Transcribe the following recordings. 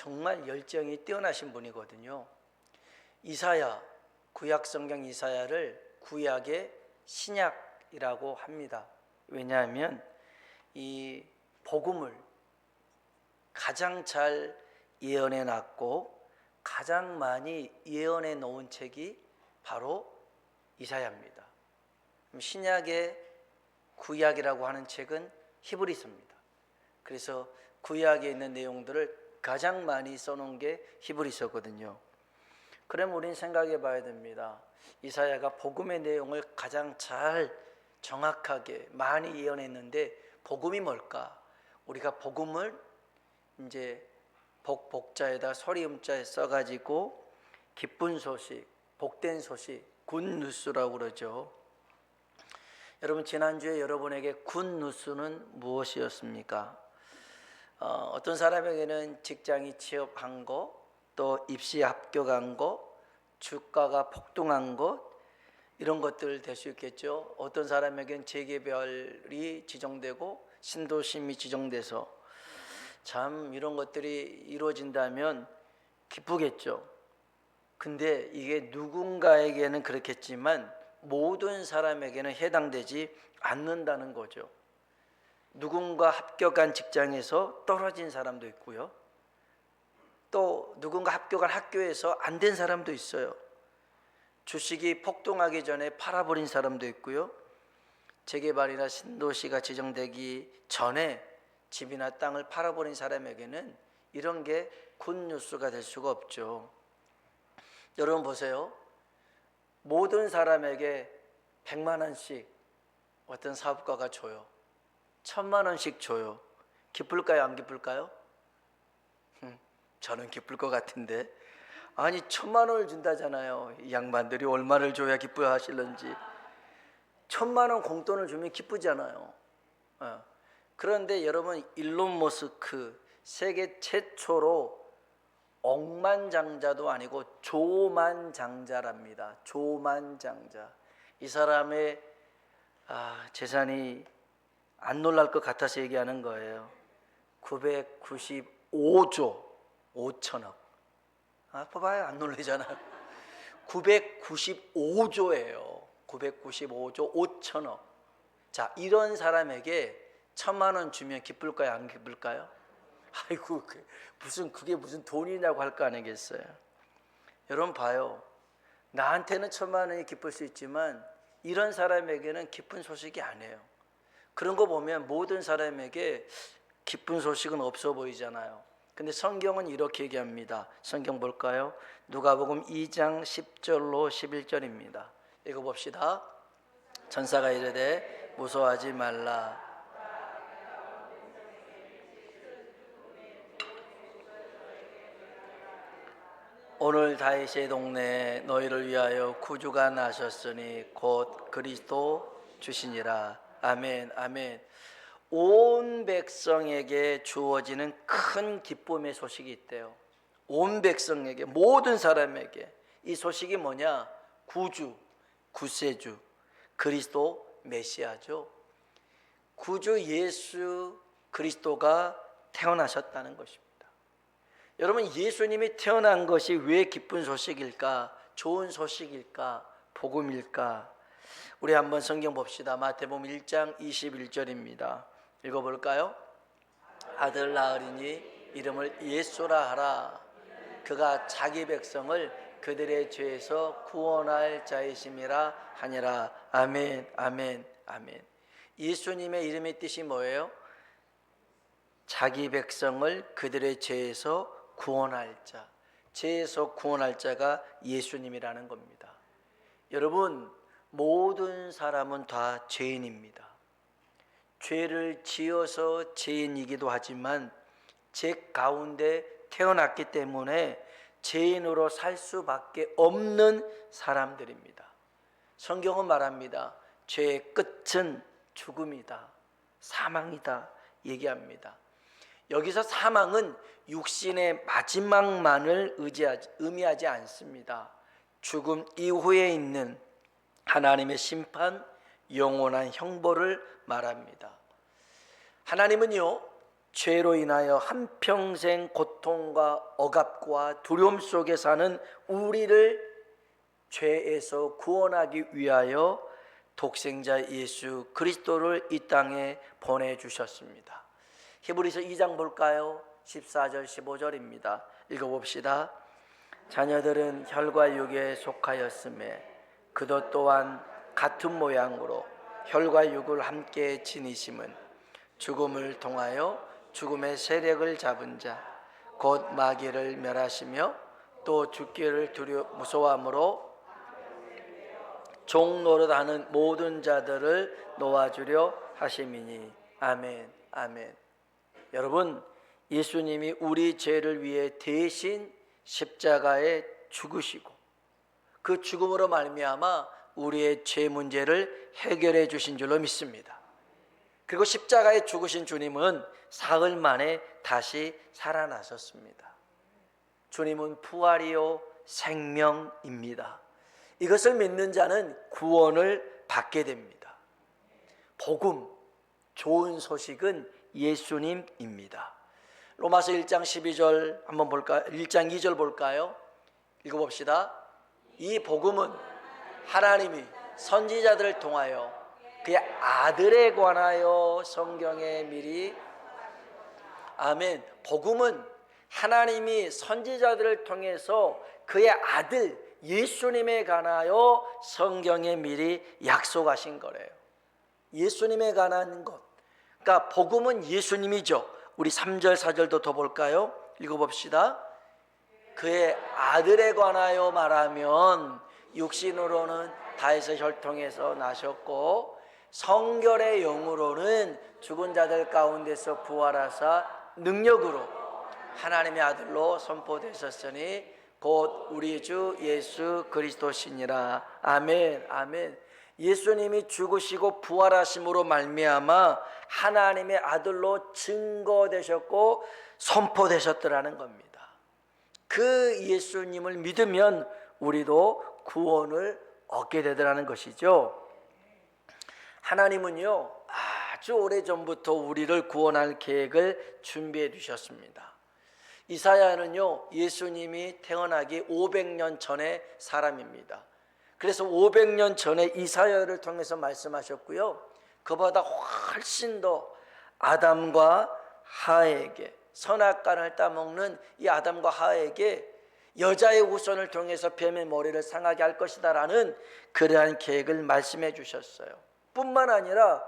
정말 열정이 뛰어나신 분이거든요. 이사야 구약 성경 이사야를 구약의 신약이라고 합니다. 왜냐하면 이 복음을 가장 잘 예언해 놨고 가장 많이 예언해 놓은 책이 바로 이사야입니다. 신약의 구약이라고 하는 책은 히브리서입니다. 그래서 구약에 있는 내용들을 가장 많이 써놓은 게 히브리서거든요. 그럼 우린 생각해 봐야 됩니다. 이사야가 복음의 내용을 가장 잘 정확하게 많이 예언했는데 복음이 뭘까? 우리가 복음을 이제 복 복자에다 소리음자에 써가지고 기쁜 소식, 복된 소식, 굿 뉴스라고 그러죠. 여러분 지난주에 여러분에게 굿 뉴스는 무엇이었습니까? 어, 어떤 사람에게는 직장이 취업한 거, 또 입시 합격한 거, 주가가 폭등한 것 이런 것들 될 수 있겠죠. 어떤 사람에게는 재개별이 지정되고 신도심이 지정돼서 참 이런 것들이 이루어진다면 기쁘겠죠. 근데 이게 누군가에게는 그렇겠지만 모든 사람에게는 해당되지 않는다는 거죠. 누군가 합격한 직장에서 떨어진 사람도 있고요. 또 누군가 합격한 학교에서 안 된 사람도 있어요. 주식이 폭등하기 전에 팔아버린 사람도 있고요. 재개발이나 신도시가 지정되기 전에 집이나 땅을 팔아버린 사람에게는 이런 게 굿뉴스가 될 수가 없죠. 여러분 보세요. 모든 사람에게 100만 원씩 어떤 사업가가 줘요. 천만 원씩 줘요. 기쁠까요? 안 기쁠까요? 음, 저는 기쁠 것 같은데. 아니 천만 원을 준다잖아요. 이 양반들이 얼마를 줘야 기뻐하실런지. 천만 원 공돈을 주면 기쁘잖아요. 어. 그런데 여러분 일론 머스크 세계 최초로 억만장자도 아니고 조만장자랍니다. 조만장자. 이 사람의 아, 재산이 안 놀랄 것 같아서 얘기하는 거예요. 995조 5천억. 아, 봐봐요. 안 놀라잖아요. 995조예요. 995조 5천억. 자, 이런 사람에게 천만 원 주면 기쁠까요? 안 기쁠까요? 아이고, 그 무슨 그게 무슨 돈이냐고 할 거 아니겠어요? 여러분 봐요. 나한테는 천만 원이 기쁠 수 있지만 이런 사람에게는 기쁜 소식이 아니에요. 그런 거 보면 모든 사람에게 기쁜 소식은 없어 보이잖아요. 근데 성경은 이렇게 얘기합니다. 성경 볼까요? 누가복음 2장 10절로 11절입니다. 읽어 봅시다. 전사가 이르되 무서워하지 말라. 오늘 다윗의 동네에 너희를 위하여 구주가 나셨으니 곧 그리스도 주시니라. 아멘, 아멘. 온 백성에게 주어지는 큰 기쁨의 소식이 있대요. 온 백성에게, 모든 사람에게. 이 소식이 뭐냐? 구주, 구세주, 그리스도 메시아죠. 구주 예수 그리스도가 태어나셨다는 것입니다. 여러분 예수님이 태어난 것이 왜 기쁜 소식일까? 좋은 소식일까? 복음일까? 우리 한번 성경 봅시다. 마태복음 1장 21절입니다. 읽어 볼까요? 아들 낳으리니 이름을 예수라 하라. 그가 자기 백성을 그들의 죄에서 구원할 자이심이라 하니라. 아멘. 아멘. 아멘. 예수님의 이름의 뜻이 뭐예요? 자기 백성을 그들의 죄에서 구원할 자, 죄에서 구원할 자가 예수님이라는 겁니다. 여러분, 모든 사람은 다 죄인입니다. 죄를 지어서 죄인이기도 하지만 죄 가운데 태어났기 때문에 죄인으로 살 수밖에 없는 사람들입니다. 성경은 말합니다. 죄의 끝은 죽음이다. 사망이다. 얘기합니다. 여기서 사망은 육신의 마지막만을 의지하지, 의미하지 않습니다. 죽음 이후에 있는 하나님의 심판, 영원한 형벌을 말합니다. 하나님은요, 죄로 인하여 한평생 고통과 억압과 두려움 속에 사는 우리를 죄에서 구원하기 위하여 독생자 예수 그리스도를 이 땅에 보내 주셨습니다. 히브리서 2장 볼까요? 14절 15절입니다. 읽어 봅시다. 자녀들은 혈과 육에 속하였음에 그도 또한 같은 모양으로 혈과 육을 함께 지니심은 죽음을 통하여 죽음의 세력을 잡은 자 곧 마귀를 멸하시며 또 죽기를 두려 무서워함으로 종 노릇하는 모든 자들을 놓아주려 하심이니. 아멘 아멘. 여러분 예수님이 우리 죄를 위해 대신 십자가에 죽으시고 그 죽음으로 말미암아 우리의 죄 문제를 해결해 주신 줄로 믿습니다. 그리고 십자가에 죽으신 주님은 사흘 만에 다시 살아나셨습니다. 주님은 부활이요 생명입니다. 이것을 믿는 자는 구원을 받게 됩니다. 복음, 좋은 소식은 예수님입니다. 로마서 1장 12절 한번 볼까요? 1장 2절 볼까요? 읽어봅시다. 이 복음은 하나님이 선지자들을 통하여 그의 아들에 관하여 성경에 미리 아멘. 복음은 하나님이 선지자들을 통해서 그의 아들 예수님에 관하여 성경에 미리 약속하신 거래요. 예수님에 관한 것. 그러니까 복음은 예수님이죠. 우리 3절 4절도 더 볼까요? 읽어 봅시다. 그의 아들에 관하여 말하면 육신으로는 다에서 혈통에서 나셨고 성결의 영으로는 죽은 자들 가운데서 부활하사 능력으로 하나님의 아들로 선포되셨으니 곧 우리 주 예수 그리스도시니라 아멘 아멘 예수님이 죽으시고 부활하심으로 말미암아 하나님의 아들로 증거되셨고 선포되셨더라는 겁니다. 그 예수님을 믿으면 우리도 구원을 얻게 되더라는 것이죠. 하나님은요, 아주 오래 전부터 우리를 구원할 계획을 준비해 두셨습니다. 이사야는요, 예수님이 태어나기 500년 전의 사람입니다. 그래서 500년 전에 이사야를 통해서 말씀하셨고요. 그보다 훨씬 더 아담과 하에게 선악간을 따먹는 이 아담과 하에게 여자의 후손을 통해서 뱀의 머리를 상하게 할 것이다라는 그러한 계획을 말씀해 주셨어요. 뿐만 아니라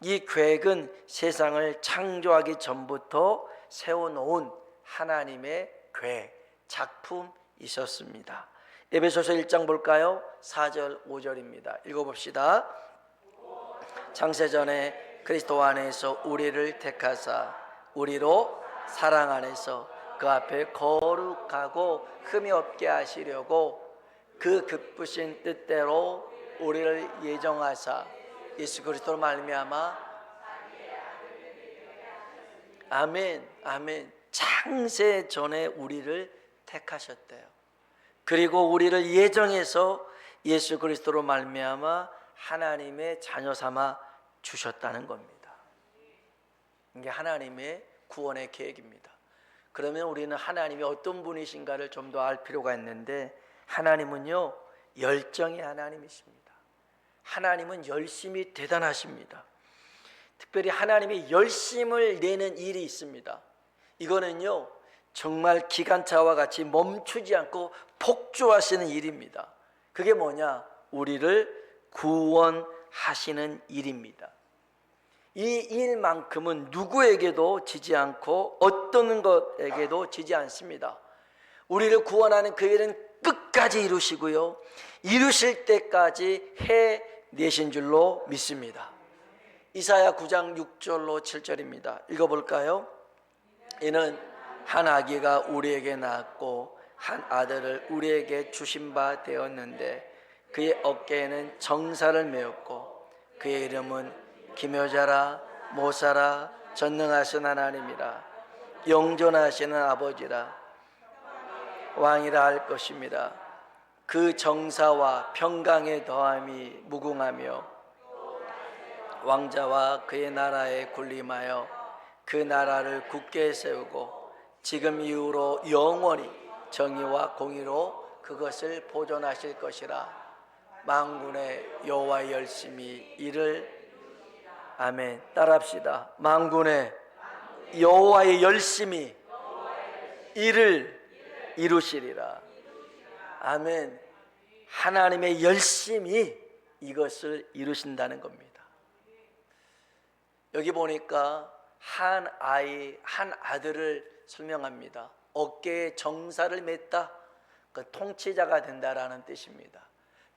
이 계획은 세상을 창조하기 전부터 세워놓은 하나님의 계획, 작품이셨습니다. 에베소서 1장 볼까요? 4절, 5절입니다. 읽어봅시다. 창세전에 그리스도 안에서 우리를 택하사 우리로 사랑 안에서 그 앞에 거룩하고 흠이 없게 하시려고 그 기쁘신 뜻대로 우리를 예정하사 예수 그리스도로 말미암아 아멘 아멘 창세 전에 우리를 택하셨대요. 그리고 우리를 예정해서 예수 그리스도로 말미암아 하나님의 자녀 삼아 주셨다는 겁니다. 이게 하나님의 구원의 계획입니다. 그러면 우리는 하나님이 어떤 분이신가를 좀 더 알 필요가 있는데 하나님은요 열정의 하나님이십니다. 하나님은 열심히 대단하십니다. 특별히 하나님이 열심을 내는 일이 있습니다. 이거는요 정말 기관차와 같이 멈추지 않고 폭주하시는 일입니다. 그게 뭐냐? 우리를 구원하시는 일입니다. 이 일만큼은 누구에게도 지지 않고 어떤 것에게도 지지 않습니다. 우리를 구원하는 그 일은 끝까지 이루시고요. 이루실 때까지 해 내신 줄로 믿습니다. 이사야 9장 6절로 7절입니다. 읽어볼까요? 이는 한 아기가 우리에게 낳았고 한 아들을 우리에게 주신 바 되었는데 그의 어깨에는 정사를 메었고 그의 이름은 기묘자라 모사라 전능하신 하나님이라 영존하시는 아버지라 왕이라 할 것입니다. 그 정사와 평강의 더함이 무궁하며 왕자와 그의 나라에 군림하여 그 나라를 굳게 세우고 지금 이후로 영원히 정의와 공의로 그것을 보존하실 것이라 망군의 여호와 열심히 이를 아멘 따라합시다 망군의 여호와의 열심히 이를 이루시리라 아멘 하나님의 열심히 이것을 이루신다는 겁니다 여기 보니까 한 아이, 한 아들을 설명합니다. 어깨에 정사를 맸다. 그 통치자가 된다라는 뜻입니다.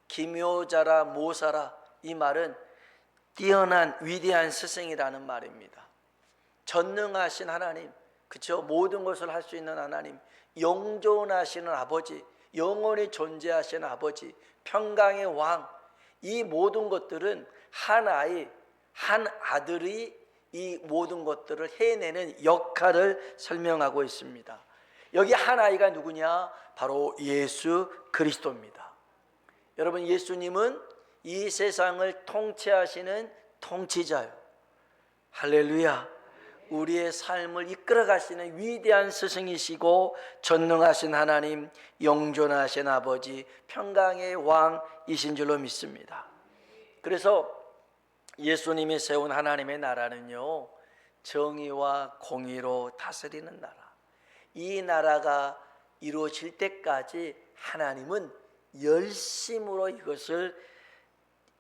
기묘자라 모사라 이 말은 뛰어난 위대한 스승이라는 말입니다. 전능하신 하나님, 그쵸? 모든 것을 할 수 있는 하나님, 영존하시는 아버지, 영원히 존재하시는 아버지, 평강의 왕, 이 모든 것들은 한 아이, 한 아들이 이 모든 것들을 해내는 역할을 설명하고 있습니다. 여기 한 아이가 누구냐? 바로 예수 그리스도입니다. 여러분 예수님은 이 세상을 통치하시는 통치자요. 할렐루야. 우리의 삶을 이끌어 가시는 위대한 스승이시고 전능하신 하나님, 영존하신 아버지, 평강의 왕이신 줄로 믿습니다. 그래서 예수님이 세운 하나님의 나라는요, 정의와 공의로 다스리는 나라. 이 나라가 이루어질 때까지 하나님은 열심으로 이것을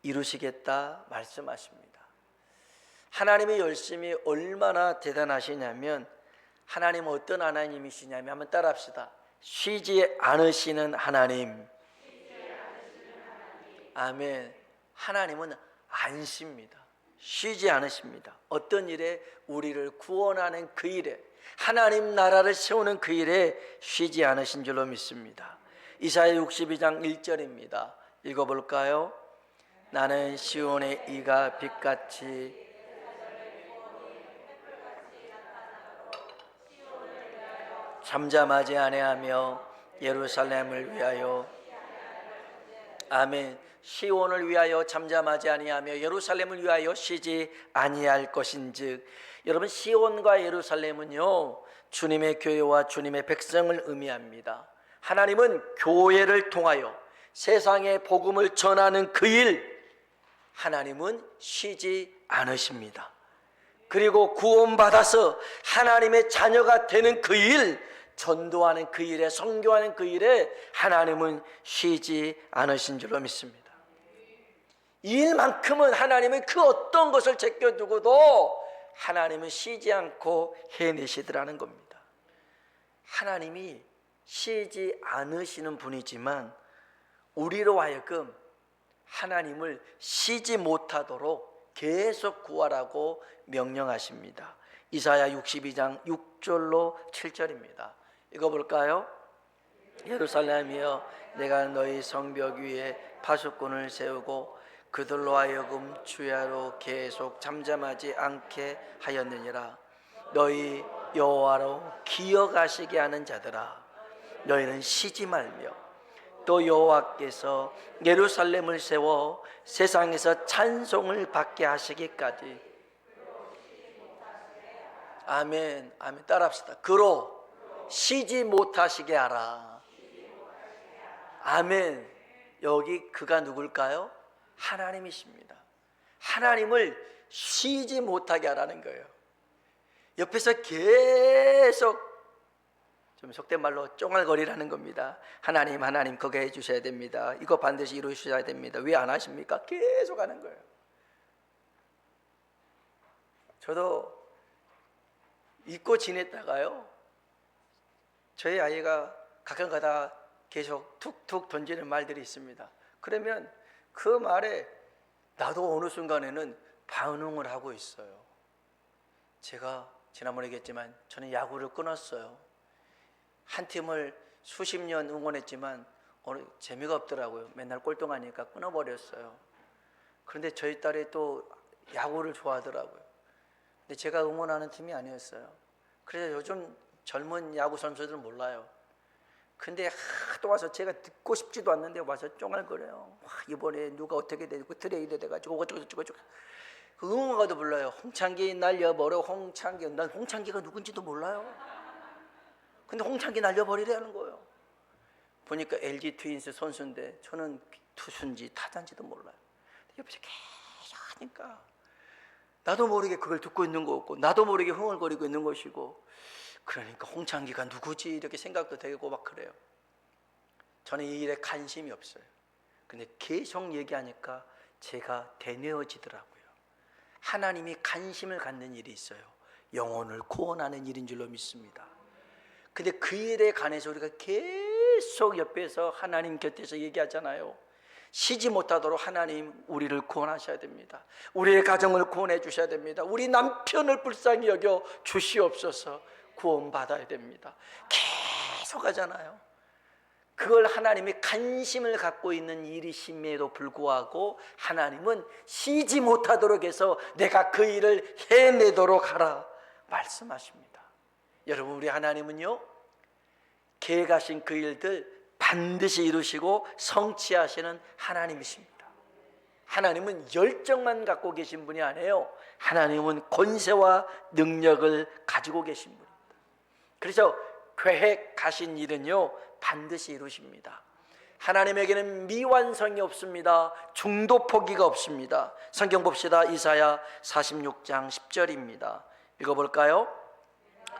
이루시겠다 말씀하십니다. 하나님의 열심이 얼마나 대단하시냐면 하나님은 어떤 하나님이시냐면 한번 따라합시다. 쉬지 않으시는 하나님. 아멘. 하나님은 안 쉽니다. 쉬지 않으십니다. 어떤 일에 우리를 구원하는 그 일에 하나님 나라를 세우는 그 일에 쉬지 않으신 줄로 믿습니다. 이사야 62장 1절입니다. 읽어볼까요? 나는 시온의 이가 빛같이 잠잠하지 아니하며 예루살렘을 위하여 아멘. 시온을 위하여 잠잠하지 아니하며 예루살렘을 위하여 쉬지 아니할 것인즉 여러분 시온과 예루살렘은요 주님의 교회와 주님의 백성을 의미합니다. 하나님은 교회를 통하여 세상에 복음을 전하는 그 일 하나님은 쉬지 않으십니다. 그리고 구원받아서 하나님의 자녀가 되는 그 일, 전도하는 그 일에, 성교하는 그 일에 하나님은 쉬지 않으신 줄로 믿습니다. 이 일만큼은 하나님은 그 어떤 것을 제껴두고도 하나님은 쉬지 않고 해내시더라는 겁니다. 하나님이 쉬지 않으시는 분이지만 우리로 하여금 하나님을 쉬지 못하도록 계속 구하라고 명령하십니다. 이사야 62장 6절로 7절입니다. 읽어볼까요? 예루살렘이여 내가 너희 성벽 위에 파수꾼을 세우고 그들로 하여금 주야로 계속 잠잠하지 않게 하였느니라 너희 여호와로 기어가시게 하는 자들아 너희는 쉬지 말며 또 여호와께서 예루살렘을 세워 세상에서 찬송을 받게 하시기까지 아멘 아멘 따라합시다 그로 쉬지 못하시게 하라 아멘 여기 그가 누굴까요? 하나님이십니다. 하나님을 쉬지 못하게 하라는 거예요. 옆에서 계속 좀 속된 말로 쫑알거리라는 겁니다. 하나님, 하나님, 그거 해주셔야 됩니다. 이거 반드시 이루셔야 됩니다. 왜 안 하십니까? 계속 하는 거예요. 저도 잊고 지냈다가요. 저희 아이가 가끔 가다 계속 툭툭 던지는 말들이 있습니다. 그러면 그 말에 나도 어느 순간에는 반응을 하고 있어요. 제가 지난번에 얘기했지만 저는 야구를 끊었어요. 한 팀을 수십 년 응원했지만 어느 재미가 없더라고요. 맨날 꼴등하니까 끊어버렸어요. 그런데 저희 딸이 또 야구를 좋아하더라고요. 근데 제가 응원하는 팀이 아니었어요. 그래서 요즘 젊은 야구 선수들은 몰라요. 근데 하도 와서 제가 듣고 싶지도 않는데 와서 쫑알거려요. 와, 이번에 누가 어떻게 되고 트레이드 돼가지고 어쩌고 저쩌고 저쩌고 그 응원가도 불러요. 홍창기 날려버려 홍창기. 난 홍창기가 누군지도 몰라요. 근데 홍창기 날려버리라는 거예요. 보니까 LG 트윈스 선수인데 저는 투수인지 타자인지도 몰라요. 옆에서 계속 하니까 나도 모르게 그걸 듣고 있는 거고 나도 모르게 흥얼거리고 있는 것이고 그러니까 홍창기가 누구지 이렇게 생각도 되고 막 그래요. 저는 이 일에 관심이 없어요. 근데 계속 얘기하니까 제가 되뇌어지더라고요. 하나님이 관심을 갖는 일이 있어요. 영혼을 구원하는 일인 줄로 믿습니다. 근데 그 일에 관해서 우리가 계속 옆에서 하나님 곁에서 얘기하잖아요. 쉬지 못하도록 하나님 우리를 구원하셔야 됩니다. 우리의 가정을 구원해 주셔야 됩니다. 우리 남편을 불쌍히 여겨 주시옵소서 구원받아야 됩니다. 계속 하잖아요. 그걸 하나님이 관심을 갖고 있는 일이심에도 불구하고 하나님은 쉬지 못하도록 해서 내가 그 일을 해내도록 하라 말씀하십니다. 여러분 우리 하나님은요 계획하신 그 일들 반드시 이루시고 성취하시는 하나님이십니다. 하나님은 열정만 갖고 계신 분이 아니에요. 하나님은 권세와 능력을 가지고 계신 분입니다. 그래서 계획하신 일은요 반드시 이루십니다. 하나님에게는 미완성이 없습니다. 중도 포기가 없습니다. 성경 봅시다. 이사야 46장 10절입니다. 읽어볼까요?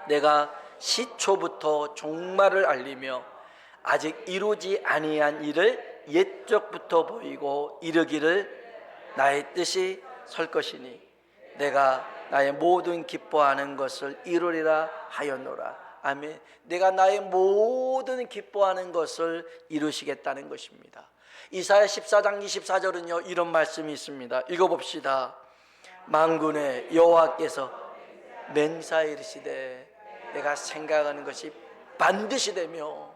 내가 시초부터 종말을 알리며 아직 이루지 아니한 일을 옛적부터 보이고 이르기를 나의 뜻이 설 것이니 내가 나의 모든 기뻐하는 것을 이루리라 하였노라. 아멘. 내가 나의 모든 기뻐하는 것을 이루시겠다는 것입니다. 이사야 14장 24절은요 이런 말씀이 있습니다. 읽어 봅시다. 만군의 여호와께서 맹사에 이르시되 내가 생각하는 것이 반드시 되며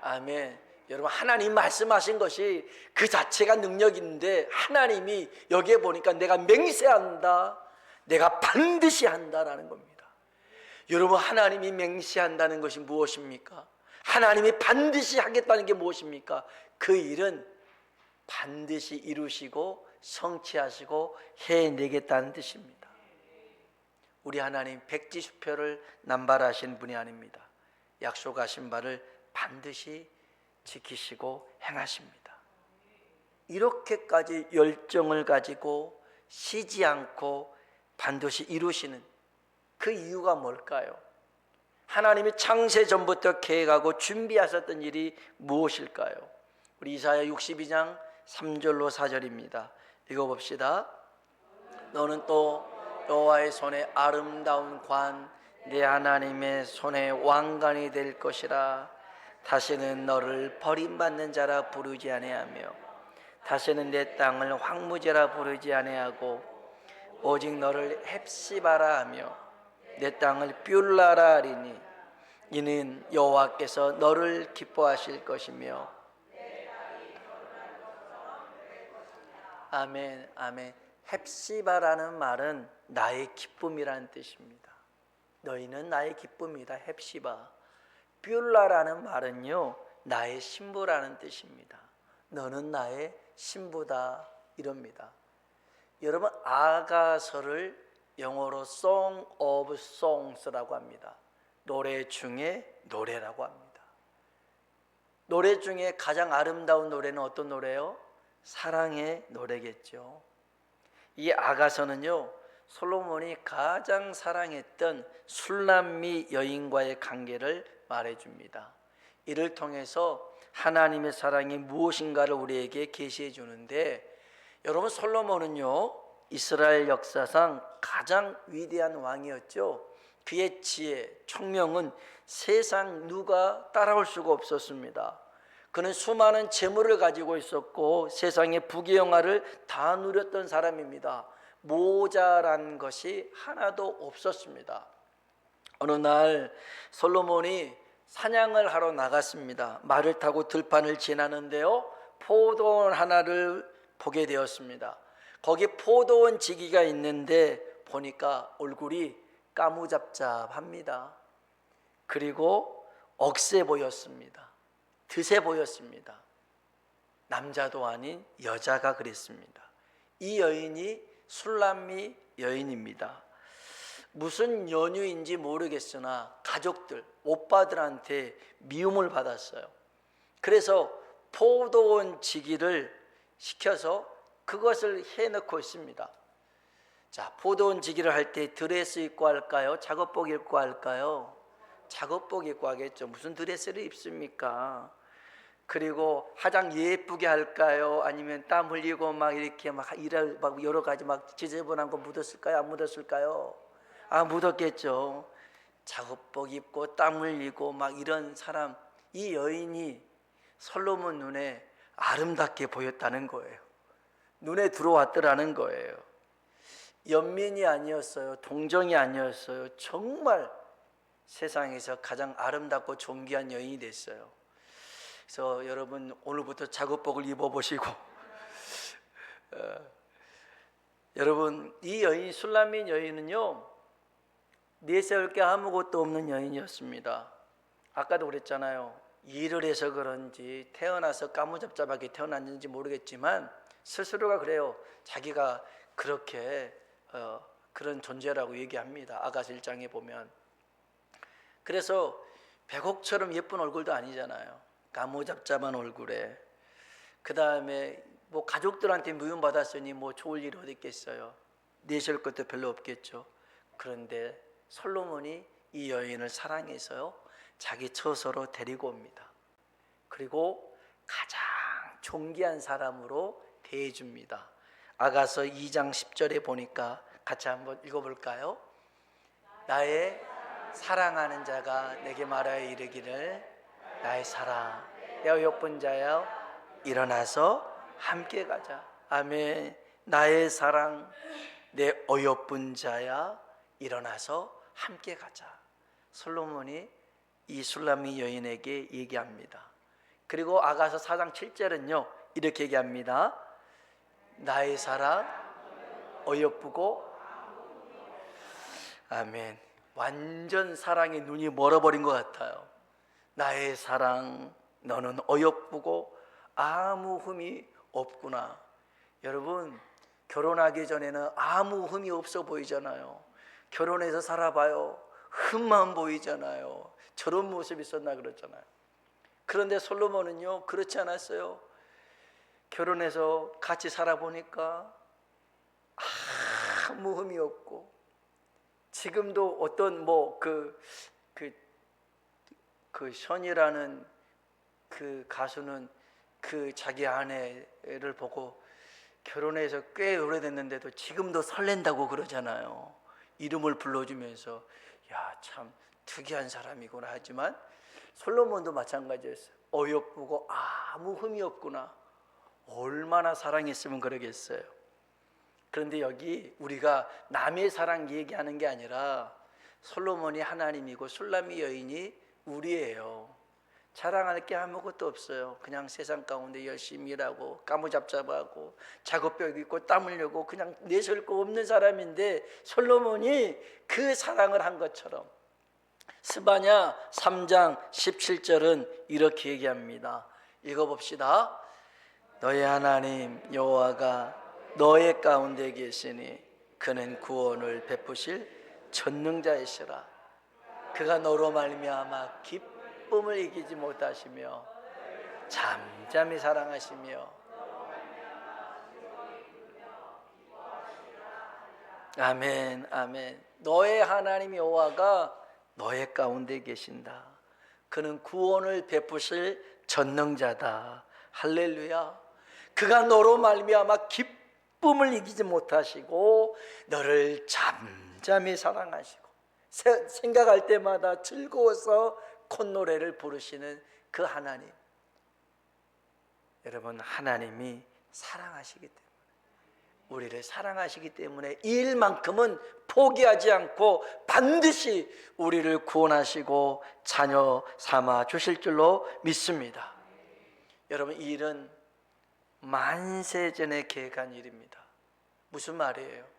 아멘. 여러분 하나님 말씀하신 것이 그 자체가 능력인데 하나님이 여기에 보니까 내가 맹세한다. 내가 반드시 한다라는 겁니다. 여러분 하나님이 맹세한다는 것이 무엇입니까? 하나님이 반드시 하겠다는 게 무엇입니까? 그 일은 반드시 이루시고 성취하시고 해내겠다는 뜻입니다. 우리 하나님 백지수표를 남발하신 분이 아닙니다. 약속하신 바를 반드시 지키시고 행하십니다. 이렇게까지 열정을 가지고 쉬지 않고 반드시 이루시는 그 이유가 뭘까요? 하나님이 창세 전부터 계획하고 준비하셨던 일이 무엇일까요? 우리 이사야 62장 3절로 4절입니다. 읽어 봅시다. 너는 또 여호와의 손에 아름다운 관, 내 하나님의 손에 왕관이 될 것이라. 다시는 너를 버림받는 자라 부르지 아니하며, 다시는 내 땅을 황무지라 부르지 아니하고, 오직 너를 헵시바라 하며, 내 땅을 뷸라라 하리니, 이는 여호와께서 너를 기뻐하실 것이며, 아멘, 아멘. 헵시바라는 말은 나의 기쁨이라는 뜻입니다. 너희는 나의 기쁨이다. 헵시바. 뷸라라는 말은요, 나의 신부라는 뜻입니다. 너는 나의 신부다. 이럽니다. 여러분, 아가서를 영어로 Song of Songs라고 합니다. 노래 중에 노래라고 합니다. 노래 중에 가장 아름다운 노래는 어떤 노래요? 사랑의 노래겠죠. 이 아가서는요, 솔로몬이 가장 사랑했던 술람미 여인과의 관계를 말해줍니다. 이를 통해서 하나님의 사랑이 무엇인가를 우리에게 계시해 주는데, 여러분 솔로몬은요, 이스라엘 역사상 가장 위대한 왕이었죠. 그의 지혜, 총명은 세상 누가 따라올 수가 없었습니다. 그는 수많은 재물을 가지고 있었고 세상의 부귀영화를 다 누렸던 사람입니다. 모자란 것이 하나도 없었습니다. 어느 날 솔로몬이 사냥을 하러 나갔습니다. 말을 타고 들판을 지나는데요. 포도원 하나를 보게 되었습니다. 거기 포도원 지기가 있는데 보니까 얼굴이 까무잡잡합니다. 그리고 억세 보였습니다. 드세 보였습니다. 남자도 아닌 여자가 그랬습니다. 이 여인이 술람미 여인입니다. 무슨 연유인지 모르겠으나 가족들, 오빠들한테 미움을 받았어요. 그래서 포도원 지기를 시켜서 그것을 해놓고 있습니다. 자, 포도원 지기를 할 때 드레스 입고 할까요? 작업복 입고 할까요? 작업복 입고 하겠죠. 무슨 드레스를 입습니까? 그리고 화장 예쁘게 할까요? 아니면 땀 흘리고 막 이렇게 막 일할 막 여러 가지 막 지저분한 거 묻었을까요? 안 묻었을까요? 아 묻었겠죠. 작업복 입고 땀 흘리고 막 이런 사람 이 여인이 솔로몬 눈에 아름답게 보였다는 거예요. 눈에 들어왔더라는 거예요. 연민이 아니었어요. 동정이 아니었어요. 정말 세상에서 가장 아름답고 존귀한 여인이 됐어요. 그래서 여러분 오늘부터 작업복을 입어보시고 어, 여러분 이 여인 술라민 여인은요 내세울 게 아무것도 없는 여인이었습니다. 아까도 그랬잖아요. 일을 해서 그런지 태어나서 까무잡잡하게 태어났는지 모르겠지만 스스로가 그래요. 자기가 그렇게 어, 그런 존재라고 얘기합니다. 아가서 1장에 보면 그래서 백옥처럼 예쁜 얼굴도 아니잖아요. 까무잡잡한 얼굴에 그 다음에 뭐 가족들한테 미움 받았으니 뭐 좋을 일이 어디 있겠어요. 내실 것도 별로 없겠죠. 그런데 솔로몬이 이 여인을 사랑해서요 자기 처소로 데리고 옵니다. 그리고 가장 존귀한 사람으로 대해줍니다. 아가서 2장 10절에 보니까 같이 한번 읽어볼까요? 나의 사랑하는 자가 내게 말하여 이르기를 나의 사랑 내 어여쁜 자여 일어나서 함께 가자. 아멘. 나의 사랑 내 어여쁜 자야 일어나서 함께 가자. 솔로몬이 이 술라미 여인에게 얘기합니다. 그리고 아가서 4장 7절은요 이렇게 얘기합니다. 나의 사랑 어여쁘고 아멘. 완전 사랑의 눈이 멀어버린 것 같아요 나의 사랑 너는 어여쁘고 아무 흠이 없구나. 여러분 결혼하기 전에는 아무 흠이 없어 보이잖아요. 결혼해서 살아봐요. 흠만 보이잖아요. 저런 모습이 있었나 그랬잖아요. 그런데 솔로몬은요 그렇지 않았어요. 결혼해서 같이 살아보니까 아무 흠이 없고 지금도 어떤 뭐그그 그, 그 션이라는 그 가수는 그 자기 아내를 보고 결혼해서 꽤 오래됐는데도 지금도 설렌다고 그러잖아요. 이름을 불러주면서 야 참 특이한 사람이구나 하지만 솔로몬도 마찬가지였어요. 어여쁘고 아무 흠이 없구나. 얼마나 사랑했으면 그러겠어요. 그런데 여기 우리가 남의 사랑 얘기하는 게 아니라 솔로몬이 하나님이고 술람이 여인이 우리예요. 자랑할 게 아무것도 없어요. 그냥 세상 가운데 열심히 일하고 까무잡잡하고 작업복 입고 땀 흘려고 그냥 내설 거 없는 사람인데 솔로몬이 그 사랑을 한 것처럼 스바냐 3장 17절은 이렇게 얘기합니다. 읽어봅시다. 너의 하나님 여호와가 너의 가운데 계시니 그는 구원을 베푸실 전능자이시라. 그가 너로 말미암아 기쁨을 이기지 못하시며 잠잠히 사랑하시며 아멘 아멘. 너의 하나님 여호와가 너의 가운데 계신다. 그는 구원을 베푸실 전능자다. 할렐루야. 그가 너로 말미암아 기쁨을 이기지 못하시고 너를 잠잠히 사랑하시고 생각할 때마다 즐거워서 콧노래를 부르시는 그 하나님. 여러분, 하나님이 사랑하시기 때문에, 우리를 사랑하시기 때문에 이 일만큼은 포기하지 않고 반드시 우리를 구원하시고 자녀 삼아 주실 줄로 믿습니다. 여러분, 이 일은 만세전에 계획한 일입니다. 무슨 말이에요?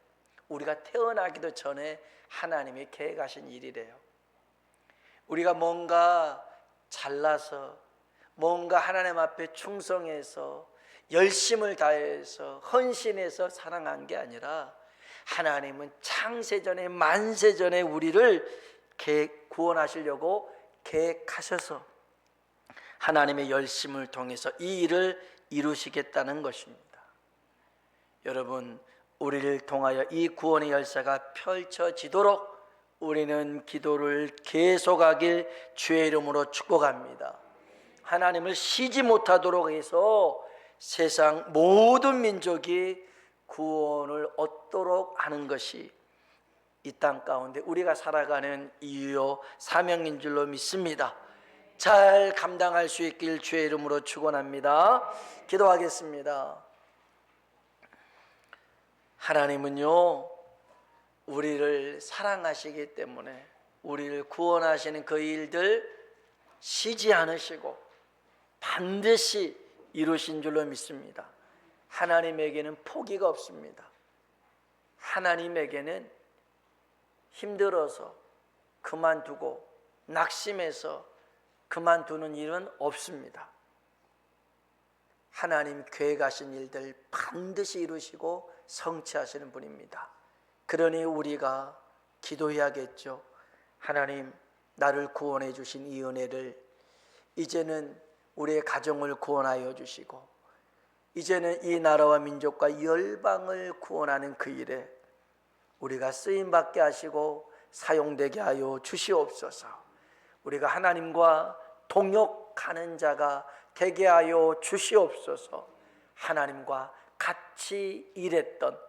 우리가 태어나기도 전에 하나님이 계획하신 일이래요. 우리가 뭔가 잘나서 뭔가 하나님 앞에 충성해서 열심을 다해서 헌신해서 사랑한 게 아니라 하나님은 창세전에 만세전에 우리를 계- 구원하시려고 계획하셔서 하나님의 열심을 통해서 이 일을 이루시겠다는 것입니다. 여러분, 우리를 통하여 이 구원의 열쇠가 펼쳐지도록 우리는 기도를 계속하길 주의 이름으로 축복합니다. 하나님을 쉬지 못하도록 해서 세상 모든 민족이 구원을 얻도록 하는 것이 이 땅 가운데 우리가 살아가는 이유요 사명인 줄로 믿습니다. 잘 감당할 수 있길 주의 이름으로 축원합니다. 기도하겠습니다. 하나님은요 우리를 사랑하시기 때문에 우리를 구원하시는 그 일들 쉬지 않으시고 반드시 이루신 줄로 믿습니다. 하나님에게는 포기가 없습니다. 하나님에게는 힘들어서 그만두고 낙심해서 그만두는 일은 없습니다. 하나님 계획하신 일들 반드시 이루시고 성취하시는 분입니다. 그러니 우리가 기도해야겠죠. 하나님, 나를 구원해 주신 이 은혜를 이제는 우리의 가정을 구원하여 주시고 이제는 이 나라와 민족과 열방을 구원하는 그 일에 우리가 쓰임 받게 하시고 사용되게 하여 주시옵소서. 우리가 하나님과 동역하는 자가 되게 하여 주시옵소서. 하나님과 같이 일했던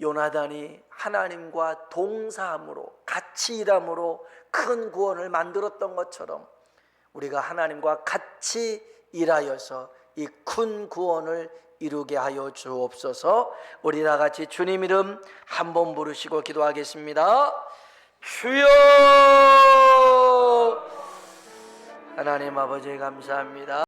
요나단이 하나님과 동사함으로 같이 일함으로 큰 구원을 만들었던 것처럼 우리가 하나님과 같이 일하여서 이 큰 구원을 이루게 하여 주옵소서. 우리 다 같이 주님 이름 한번 부르시고 기도하겠습니다. 주여 하나님 아버지 감사합니다.